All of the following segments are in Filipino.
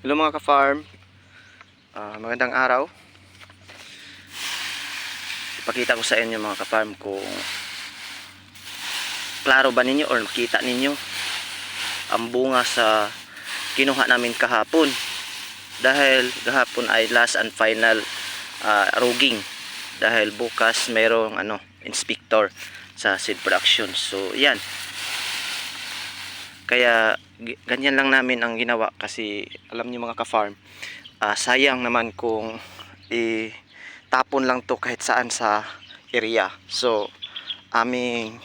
Hello mga ka-farm. Ah, magandang araw. Ipakita ko sa inyo mga ka-farm kung klaro ba ninyo or makita ninyo ang bunga sa kinuha namin kahapon. Dahil kahapon ay last and final ah, ruging. Dahil bukas mayroong ano, inspector sa seed production. So, yan. Kaya ganyan lang namin ang ginawa kasi alam niyo mga ka-farm, ah, sayang naman kung itapon lang to kahit saan sa area. So, aming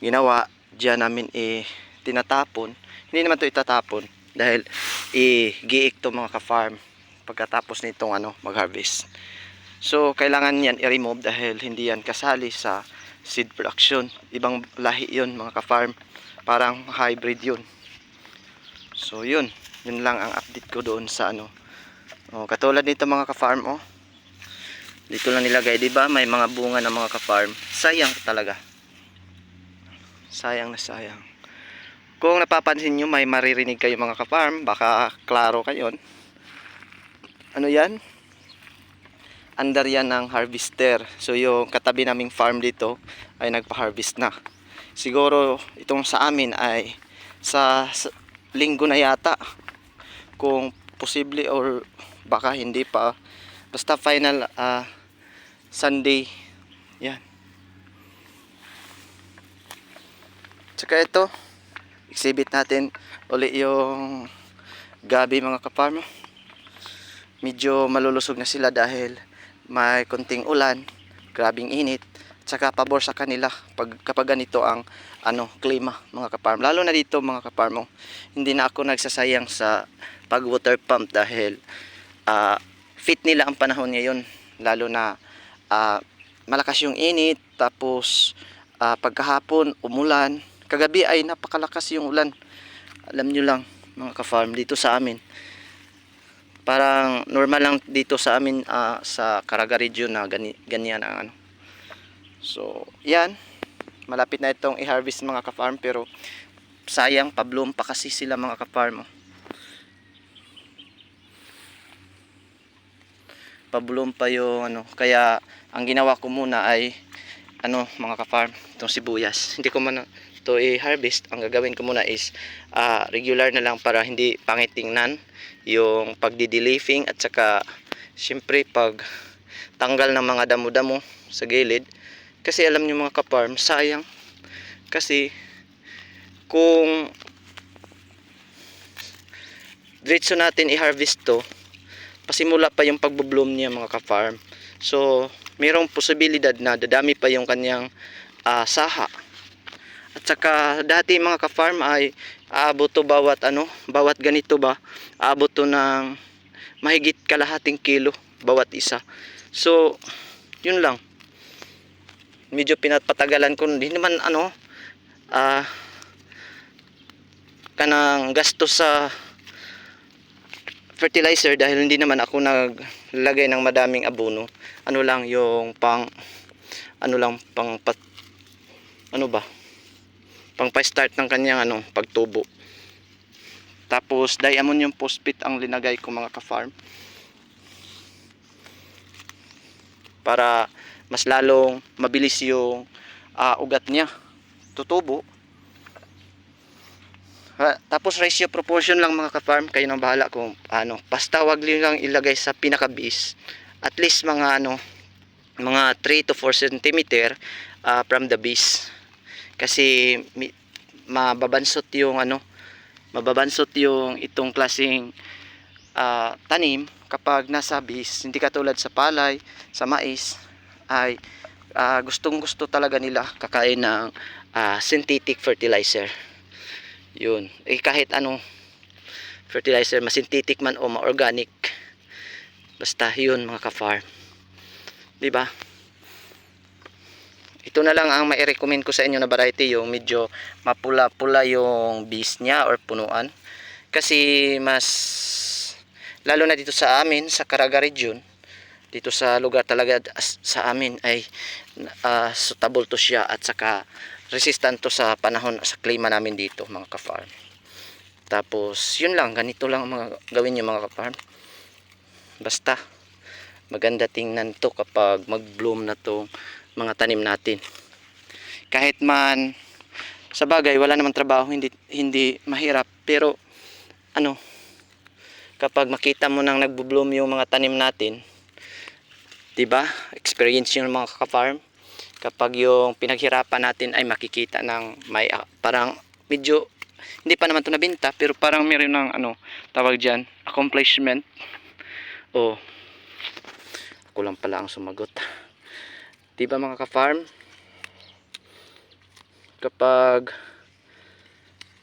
ginawa, diyan namin i tinatapon. Hindi naman to itatapon dahil i-giik to mga ka-farm pagkatapos nitong ano, mag-harvest. So, kailangan yan i-remove dahil hindi yan kasali sa seed production. Ibang lahi yun mga ka-farm. Parang hybrid yun. So, yun. Yun lang ang update ko doon sa ano. Oh, katulad nito mga ka-farm, oh. Dito lang nilagay, 'di ba? May mga bunga ng mga ka-farm. Sayang talaga. Sayang na sayang. Kung napapansin nyo, may maririnig kayo mga ka-farm, baka klaro kayo. Ano 'yan? Under yan ng harvester. So yung katabi naming farm dito ay nagpa-harvest na. Siguro itong sa amin ay sa, sa linggo na yata. Kung posible or baka hindi pa. Basta final ah, Sunday. Yan. Tsaka ito, exhibit natin uli yung gabi mga kaparmo. Medyo malulusog na sila dahil may konting ulan, grabing init, tsaka pabor sa kanila pag kapag ganito ang ano klima mga kaparm. Lalo na dito mga kaparmo, hindi na ako nagsasayang sa pag water pump dahil ah, fit nila ang panahon ngayon. Lalo na ah, malakas yung init tapos ah, pagkahapon umulan. Kagabi ay napakalakas yung ulan. Alam nyo lang mga ka-farm dito sa amin. Parang normal lang dito sa amin ah, sa Caraga region na gani, ganyan ang ano so yan. Malapit na itong i-harvest mga ka-farm pero sayang pabloom pa kasi sila mga ka-farm oh. pabloom pa yung ano kaya ang ginawa ko muna ay ano mga ka-farm itong sibuyas. Hindi ko man to i-harvest. Ang gagawin ko muna is ah, regular na lang para hindi pangit tingnan yung pagdi-leafing at saka syempre pag tanggal ng mga damo-damo sa gilid kasi alam niyo mga ka-farm sayang kasi kung diretso natin i-harvest to pasimula pa yung pagbubloom niya mga ka-farm. So, mayroong posibilidad na dadami pa yung kanyang ah, saha. At saka dati mga ka-farm ay aabot to bawat ano, bawat ganito ba, aabot to ng mahigit kalahating kilo bawat isa. So, yun lang. Medyo pinapatagalan ko, hindi naman ano, ah, kanang gasto sa fertilizer dahil hindi naman ako naglagay ng madaming abono. Ano lang yung pang ano lang pang pat, ano ba? Pang pa-start ng kanyang ano, pagtubo. Tapos diammonium phosphate ang linagay ko mga ka-farm. Para mas lalong mabilis yung ah, ugat niya. Tutubo. Ha, tapos ratio proportion lang mga ka-farm, kayo nang bahala kung ano. Basta wag lang ilagay sa pinaka-base. At least mga ano, mga 3 to 4 cm ah, from the base. Kasi mababansot yung ano, mababansot yung itong klaseng ah, tanim kapag nasa base. Hindi katulad sa palay, sa mais ay ah, gustong gusto talaga nila kakain ng ah, synthetic fertilizer. Yun. Eh kahit anong fertilizer ma-synthetic man o ma-organic basta yun mga ka-farm. Di ba? Ito na lang ang mai-recommend ko sa inyo na variety yung medyo mapula-pula yung base niya or punuan. Kasi mas lalo na dito sa amin sa Caraga region dito sa lugar talaga sa amin ay ah, suitable to siya at saka resistant to sa panahon sa klima namin dito mga ka-farm Tapos, yun lang, ganito lang ang mga gawin nyo mga kaparm. Basta, maganda tingnan to kapag mag-bloom na to mga tanim natin. Kahit man, sa bagay, wala namang trabaho, hindi, hindi mahirap. Pero, ano, kapag makita mo nang nagbo-bloom yung mga tanim natin, 'di ba? Experience yung mga ka-farm. Kapag yung pinaghirapan natin ay makikita ng may ah, parang medyo hindi pa naman to nabenta pero parang meron ng ano tawag diyan accomplishment. Oh. Ako lang pala ang sumagot. 'Di ba mga ka-farm? Kapag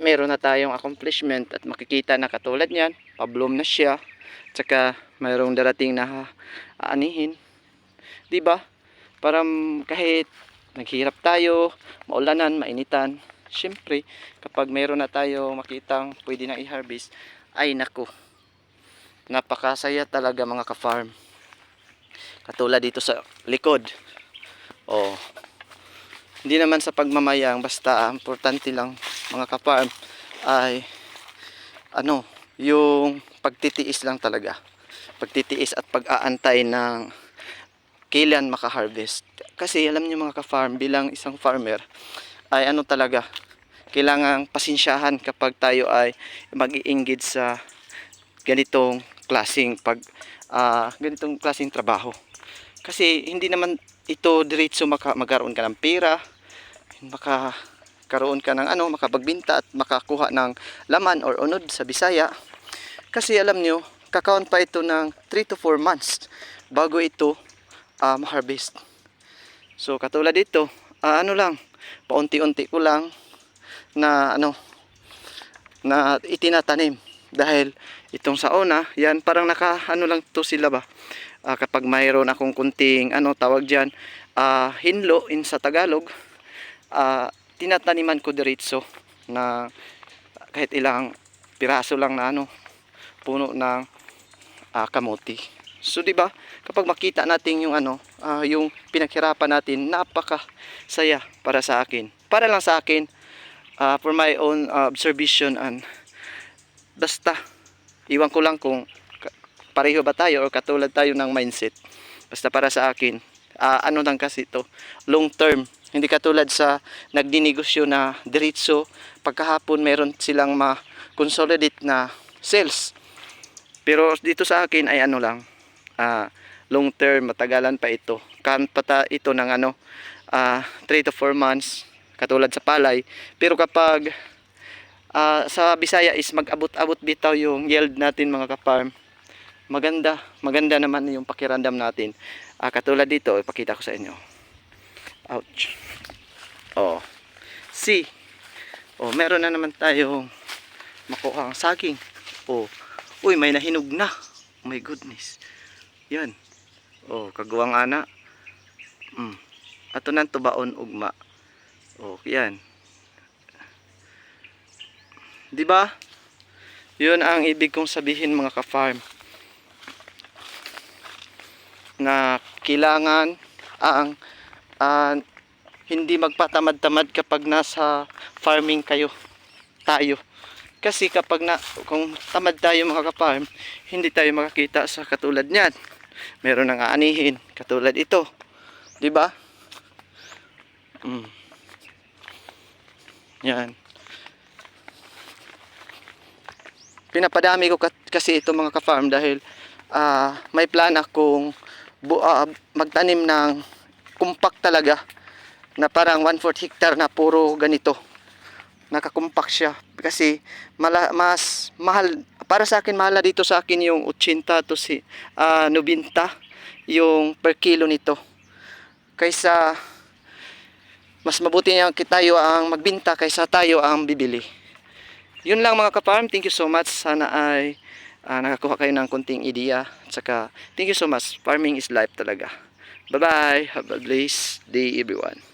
meron na tayong accomplishment at makikita na katulad niyan, pabloom na siya, tsaka mayroong darating na aanihin. 'Di ba? Para kahit naghirap tayo, maulanan, mainitan, syempre kapag meron na tayo makitang pwede na i-harvest, ay nako. Napakasaya talaga mga ka-farm. Katulad dito sa likod. Oh. Hindi naman sa pagmamayang basta importante lang mga ka-farm ay ano, yung pagtitiis lang talaga. Pagtitiis at pag-aantay ng kailan maka-harvest. Kasi alam niyo mga ka-farm, bilang isang farmer, ay ano talaga, kailangang pasensyahan kapag tayo ay mag-iingid sa ganitong klasing pag ah, ganitong klasing trabaho. Kasi hindi naman ito diretso maka, magkaroon ka ng pera, makakaroon ka ng ano, makapagbinta at makakuha ng laman or unod sa Bisaya. Kasi alam nyo, kakaon pa ito ng 3 to 4 months bago ito um, harvest. So katulad dito, ah, ano lang, paunti-unti ko lang na ano na itinatanim dahil itong sa una, yan parang naka ano lang to sila ba. Ah, kapag mayroon akong kunting ano tawag diyan, ah, hinlo in sa Tagalog, ah, tinataniman ko diretso na kahit ilang piraso lang na ano puno ng ah, kamuti. So di ba? Kapag makita natin yung ano, ah, yung pinaghirapan natin, napaka saya para sa akin. Para lang sa akin, ah, for my own ah, observation and basta iwan ko lang kung pareho ba tayo or katulad tayo ng mindset. Basta para sa akin, ah, ano lang kasi ito, long term. Hindi katulad sa nagdinegosyo na diretso, pagkahapon meron silang ma-consolidate na sales. Pero dito sa akin ay ano lang, ah, long term, matagalan pa ito. Kan pata ito ng ano, ah, 3 to 4 months, katulad sa palay. Pero kapag ah, sa Bisaya is mag-abot-abot bitaw yung yield natin mga ka-farm. Maganda, maganda naman yung pakiramdam natin. Ah, katulad dito, ipakita ko sa inyo. Ouch. Oh. See. Oh, meron na naman tayong makuha ang saging. Oh. Uy, may nahinog na. Oh my goodness. Yan. Oh, kaguwang ana. Mm. Ato nan tubaon ugma. Oh, yan. 'Di ba? 'Yun ang ibig kong sabihin mga ka-farm. Na kailangan ang ah, hindi magpatamad-tamad kapag nasa farming kayo. Tayo. Kasi kapag na kung tamad tayo mga ka-farm, hindi tayo makakita sa katulad niyan. Meron nang aanihin katulad ito. 'Di ba? Mm. Yan. Pinapadami ko kasi ito mga ka-farm dahil ah, may plan akong ah, magtanim ng compact talaga na parang 1/4 hectare na puro ganito. Nakakumpak siya kasi mala, mas mahal para sa akin mahal dito sa akin yung 80 to si ah, 90 yung per kilo nito. Kaysa mas mabuti niya tayo ang magbinta kaysa tayo ang bibili. Yun lang mga ka-farm. Thank you so much. Sana ay ah, nakakuha kayo ng kunting idea. At saka, thank you so much. Farming is life talaga. Bye-bye. Have a blessed day everyone.